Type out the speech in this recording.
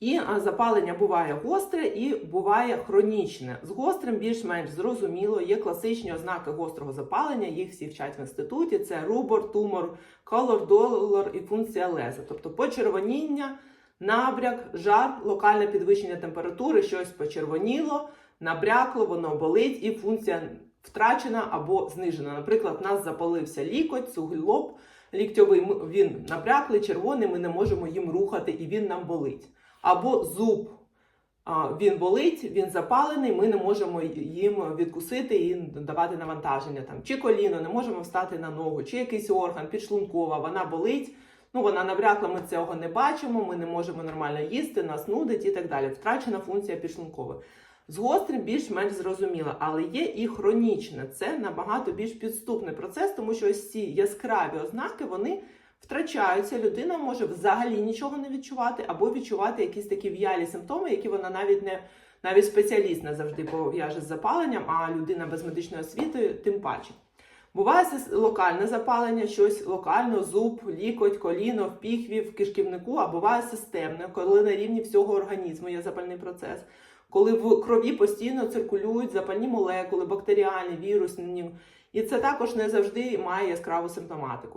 І запалення буває гостре і буває хронічне. З гострим більш-менш зрозуміло, є класичні ознаки гострого запалення, їх всі вчать в інституті: це рубор, тумор, колор, долор і функція леза. Тобто почервоніння, набряк, жар, локальне підвищення температури, щось почервоніло, набрякло, воно болить, і функція втрачена або знижена. Наприклад, нас запалився лікоть, суглоб ліктьовий, він набряклий, червоний, ми не можемо їм рухати, і він нам болить. Або зуб. Він болить, він запалений, ми не можемо їм відкусити і давати навантаження. Там, чи коліно, не можемо встати на ногу, чи якийсь орган, підшлункова, вона болить, ну вона набрякла, ми цього не бачимо, ми не можемо нормально їсти, нас нудить і так далі. Втрачена функція підшлункової. З гострим більш-менш зрозуміло, але є і хронічне. Це набагато більш підступний процес, тому що ось ці яскраві ознаки вони втрачаються. Людина може взагалі нічого не відчувати, або відчувати якісь такі в'ялі симптоми, які вона навіть не навіть спеціаліст не завжди пов'яже з запаленням, а людина без медичної освіти тим паче. Буває локальне запалення, щось локально, зуб, лікоть, коліно, в піхві, в кишківнику, а буває системне, коли на рівні всього організму є запальний процес коли в крові постійно циркулюють запальні молекули, бактеріальні, вірусні. І це також не завжди має яскраву симптоматику.